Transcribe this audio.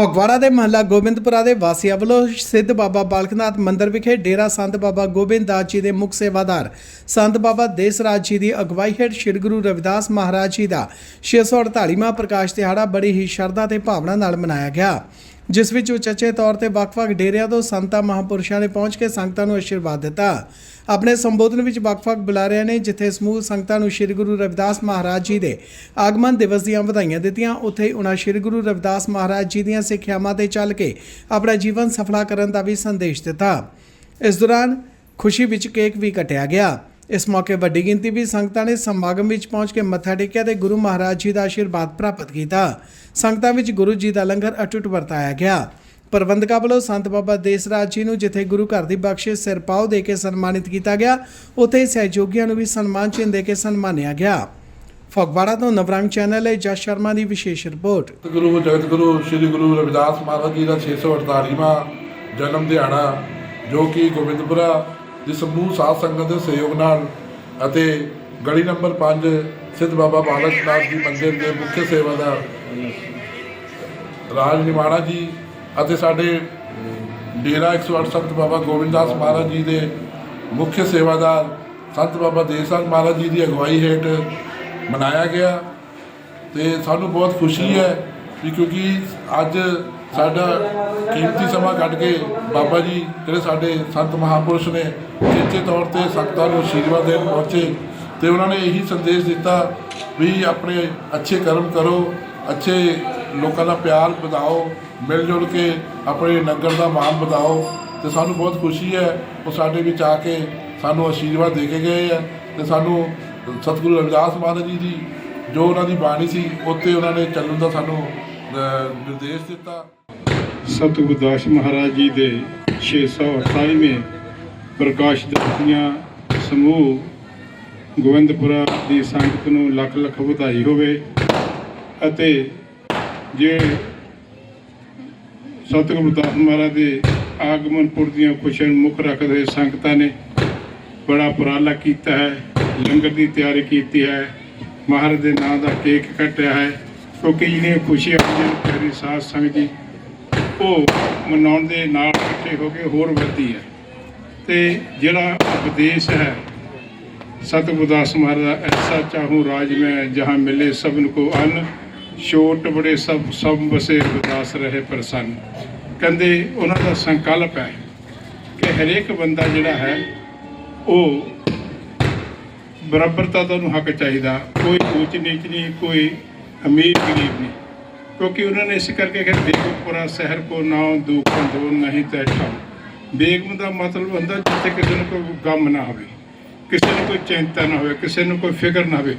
ਫਗਵਾੜਾ ਦੇ ਮਹੱਲਾ ਗੋਬਿੰਦਪੁਰਾ ਦੇ ਵਾਸੀਆਂ ਵੱਲੋਂ ਸਿੱਧ ਬਾਬਾ ਬਾਲਕਨਾਥ ਮੰਦਿਰ ਵਿਖੇ ਡੇਰਾ ਸੰਤ ਬਾਬਾ ਗੋਬਿੰਦ ਦਾਸ ਜੀ ਦੇ ਮੁੱਖ ਸੇਵਾਦਾਰ ਸੰਤ ਬਾਬਾ ਦੇਸਰਾਜ ਜੀ ਦੀ ਅਗਵਾਈ ਹੇਠ ਸ੍ਰੀ ਗੁਰੂ ਰਵਿਦਾਸ ਮਹਾਰਾਜ ਜੀ ਦਾ 648ਵਾਂ ਪ੍ਰਕਾਸ਼ ਦਿਹਾੜਾ ਬੜੀ ਹੀ ਸ਼ਰਧਾ ਤੇ ਭਾਵਨਾ ਨਾਲ ਮਨਾਇਆ ਗਿਆ। ਜਿਸ ਵਿੱਚ ਉਚੇਚੇ ਤੌਰ ਤੇ ਵੱਖ-ਵੱਖ ਡੇਰਿਆਂ ਤੋਂ ਸੰਤਾਂ ਮਹਾਂਪੁਰਸ਼ਾਂ ਨੇ ਪਹੁੰਚ ਕੇ ਸੰਗਤਾਂ ਨੂੰ ਅਸ਼ੀਰਵਾਦ ਦਿੱਤਾ। ਆਪਣੇ ਸੰਬੋਧਨ ਵਿੱਚ ਵੱਖ-ਵੱਖ ਬੁਲਾਰਿਆਂ ਨੇ ਜਿੱਥੇ ਸਮੂਹ ਸੰਗਤਾਂ ਨੂੰ ਸ੍ਰੀ ਗੁਰੂ ਰਵਿਦਾਸ ਮਹਾਰਾਜ ਜੀ ਦੇ ਆਗਮਨ ਦਿਵਸ ਦੀਆਂ ਵਧਾਈਆਂ ਦਿੱਤੀਆਂ, ਉੱਥੇ ਹੀ ਉਹਨਾਂ ਸ੍ਰੀ ਗੁਰੂ ਰਵਿਦਾਸ ਮਹਾਰਾਜ ਜੀ ਦੀਆਂ ਸਿੱਖਿਆਵਾਂ ਤੇ ਚੱਲ ਕੇ ਆਪਣਾ ਜੀਵਨ ਸਫਲਾ ਕਰਨ ਦਾ ਵੀ ਸੰਦੇਸ਼ ਦਿੱਤਾ। ਇਸ ਦੌਰਾਨ ਖੁਸ਼ੀ ਵਿੱਚ ਕੇਕ ਵੀ ਕਟਿਆ ਗਿਆ। ਇਸ ਮੌਕੇ ਵੱਡੀ ਗਿਣਤੀ ਵੀ ਸੰਗਤਾਂ ਨੇ ਸਮਾਗਮ ਵਿੱਚ ਪਹੁੰਚ ਕੇ ਮੱਥਾ ਟੇਕਿਆ ਤੇ ਗੁਰੂ ਮਹਾਰਾਜ ਜੀ ਦਾ ਆਸ਼ੀਰਵਾਦ ਪ੍ਰਾਪਤ ਕੀਤਾ। ਸੰਗਤਾਂ ਵਿੱਚ ਗੁਰੂ ਜੀ ਦਾ ਲੰਗਰ ਅਟੁੱਟ ਵਰਤਾਇਆ ਗਿਆ। ਪ੍ਰਬੰਧਕਾਂ ਵੱਲੋਂ ਸੰਤ ਬਾਬਾ ਦੇਸਰਾਜ ਜੀ ਨੂੰ ਜਿੱਥੇ ਗੁਰੂ ਘਰ ਦੀ ਬਖਸ਼ਿਸ਼ ਸਿਰਪਾਓ ਦੇ ਕੇ ਸਨਮਾਨਿਤ ਕੀਤਾ ਗਿਆ, ਉੱਥੇ ਹੀ ਸਹਿਯੋਗੀਆਂ ਨੂੰ ਵੀ ਸਨਮਾਨ ਚਿੰਨ੍ਹ ਦੇ ਕੇ ਸਨਮਾਨਿਆ ਗਿਆ। ਫਗਵਾੜਾ ਤੋਂ ਨਵਰੰਗ ਚੈਨਲ ਲਈ ਜਸ ਸ਼ਰਮਾ ਦੀ ਵਿਸ਼ੇਸ਼ ਰਿਪੋਰਟ। ਗੁਰੂ ਜਗਤ ਗੁਰੂ, ਸ੍ਰੀ ਗੁਰੂ ਰਵਿਦਾਸ ਮਹਾਰਾਜ ਜੀ ਦਾ 648ਵਾਂ ਜਨਮ ਦਿਹਾੜਾ, ਜੋ ਕਿ ਗੋਬਿੰਦਪੁਰਾ ਦੀ ਸਮੂਹ ਸਾਧ ਸੰਗਤ ਦੇ ਸਹਿਯੋਗ ਨਾਲ ਅਤੇ ਗਲੀ ਨੰਬਰ 5 ਸਿੱਧ ਬਾਬਾ ਬਾਲਕ ਨਾਥ ਜੀ ਮੰਦਿਰ ਦੇ ਮੁੱਖ ਸੇਵਾਦਾਰ ਰਾਜ ਨਿਮਾਣਾ ਜੀ ਅਤੇ ਸਾਡੇ ਡੇਰਾ 108 ਸੰਤ ਬਾਬਾ ਗੋਬਿੰਦਦਾਸ ਮਹਾਰਾਜ ਜੀ ਦੇ ਮੁੱਖ ਸੇਵਾਦਾਰ ਸੰਤ ਬਾਬਾ ਦੇਸਾਂ ਮਹਾਰਾਜ ਜੀ ਦੀ ਅਗਵਾਈ ਹੇਠ ਮਨਾਇਆ ਗਿਆ ਤੇ ਸਾਨੂੰ ਬਹੁਤ ਖੁਸ਼ੀ ਹੈ ਵੀ ਕਿਉਂਕਿ ਅੱਜ ਸਾਡਾ ਕੀਮਤੀ ਸਮਾਂ ਕੱਢ ਕੇ ਬਾਬਾ ਜੀ ਜਿਹੜੇ ਸਾਡੇ ਸੰਤ ਮਹਾਪੁਰਸ਼ ਨੇ, ਚੇਚੇ ਤੌਰ ਤੇ ਸੰਗਤਾਂ ਨੂੰ ਆਸ਼ੀਰਵਾਦ ਦੇਣ ਪਹੁੰਚੇ ਤੇ ਉਹਨਾਂ ਨੇ ਇਹੀ ਸੰਦੇਸ਼ ਦਿੱਤਾ ਵੀ ਆਪਣੇ ਅੱਛੇ ਕਰਮ ਕਰੋ, ਅੱਛੇ ਲੋਕਾਂ ਦਾ ਪਿਆਰ ਵਧਾਓ ਮਿਲ ਜੁਲ ਕੇ ਆਪਣੇ ਨਗਰ ਦਾ ਮਾਣ ਵਧਾਓ ਤੇ ਸਾਨੂੰ ਬਹੁਤ ਖੁਸ਼ੀ ਹੈ ਉਹ ਸਾਡੇ ਵਿੱਚ ਆ ਕੇ ਸਾਨੂੰ ਆਸ਼ੀਰਵਾਦ ਦੇ ਕੇ ਗਏ ਹੈ ਤੇ ਸਾਨੂੰ ਸਤਿਗੁਰੂ ਰਵਿਦਾਸ ਮਹਾਰਾਜ ਜੀ ਦੀ ਜੋ ਉਹਨਾਂ ਦੀ ਬਾਣੀ ਸੀ ਉੱਤੇ ਉਹਨਾਂ ਨੇ ਚੱਲਣ ਦਾ ਸਾਨੂੰ ਨਿਰਦੇਸ਼ ਦਿੱਤਾ। ਸਤਿਗੁਰੂ ਦਾਸ ਮਹਾਰਾਜ ਜੀ ਦੇ 628ਵੇਂ ਪ੍ਰਕਾਸ਼ ਦਿੱਤੀਆਂ ਸਮੂਹ ਗੋਬਿੰਦਪੁਰਾ ਦੀ ਸੰਗਤ ਨੂੰ ਲੱਖ ਲੱਖ ਵਧਾਈ ਹੋਵੇ ਅਤੇ ਜੇ ਸਤਿਗੁਰੂ ਦਾਸ ਮਹਾਰਾਜ ਦੇ ਆਗਮਨ ਪੁਰ ਦੀਆਂ ਖੁਸ਼ੀਆਂ ਮੁੱਖ ਰੱਖਦੇ ਸੰਗਤਾਂ ਨੇ ਬੜਾ ਉਪਰਾਲਾ ਕੀਤਾ ਹੈ, ਲੰਗਰ ਦੀ ਤਿਆਰੀ ਕੀਤੀ ਹੈ, ਮਹਾਰਾਜ ਦੇ ਨਾਂ ਦਾ ਕੇਕ ਕੱਟਿਆ ਹੈ। ਕਿਉਂਕਿ ਜਿਹੜੀਆਂ ਖੁਸ਼ੀਆਂ ਹੁੰਦੀਆਂ ਪਿਆਰੀ ਸਾਧ ਸੰਗਤ ਜੀ, ਉਹ ਮਨਾਉਣ ਦੇ ਨਾਲ ਇਕੱਠੇ ਹੋ ਕੇ ਹੋਰ ਵਧਦੀ ਹੈ। ਤੇ ਜਿਹੜਾ ਉਪਦੇਸ਼ ਹੈ, ਸਤਿਗੁਰੂ ਦਾਸ ਮਹਾਰਾਜ ਐਸਾ ਚਾਹੂੰ ਰਾਜ ਮੈਂ ਜਹਾਂ ਮਿਲੇ ਸਭਨ ਕੋ ਅਨ, ਛੋਟ ਬੜੇ ਸਭ ਸਭ ਬਸੇ ਰਵਿਦਾਸ ਰਹੇ ਪ੍ਰਸੰਨ। ਕਹਿੰਦੇ ਉਹਨਾਂ ਦਾ ਸੰਕਲਪ ਹੈ ਕਿ ਹਰੇਕ ਬੰਦਾ ਜਿਹੜਾ ਹੈ, ਉਹ ਬਰਾਬਰਤਾ ਦਾ ਨੂੰ ਹੱਕ ਚਾਹੀਦਾ। ਕੋਈ ਉੱਚ ਨੀਚ ਨਹੀਂ, ਕੋਈ ਅਮੀਰ ਗਰੀਬ ਨਹੀਂ ਕਿਉਂਕਿ ਉਹਨਾਂ ਨੇ ਇਸ ਕਰਕੇ ਕਿ ਬੇਗਮਪੁਰਾ ਸ਼ਹਿਰ ਕੋ ਨਾਉ ਦੁੱਖ ਦੋ ਨਹੀਂ ਤੈ ਬੇਗਮ ਦਾ ਮਤਲਬ ਹੁੰਦਾ ਜਿੱਥੇ ਕਿਸੇ ਨੂੰ ਕੋਈ ਗਮ ਨਾ ਹੋਵੇ, ਕਿਸੇ ਨੂੰ ਕੋਈ ਚਿੰਤਾ ਨਾ ਹੋਵੇ, ਕਿਸੇ ਨੂੰ ਕੋਈ ਫਿਕਰ ਨਾ ਹੋਵੇ।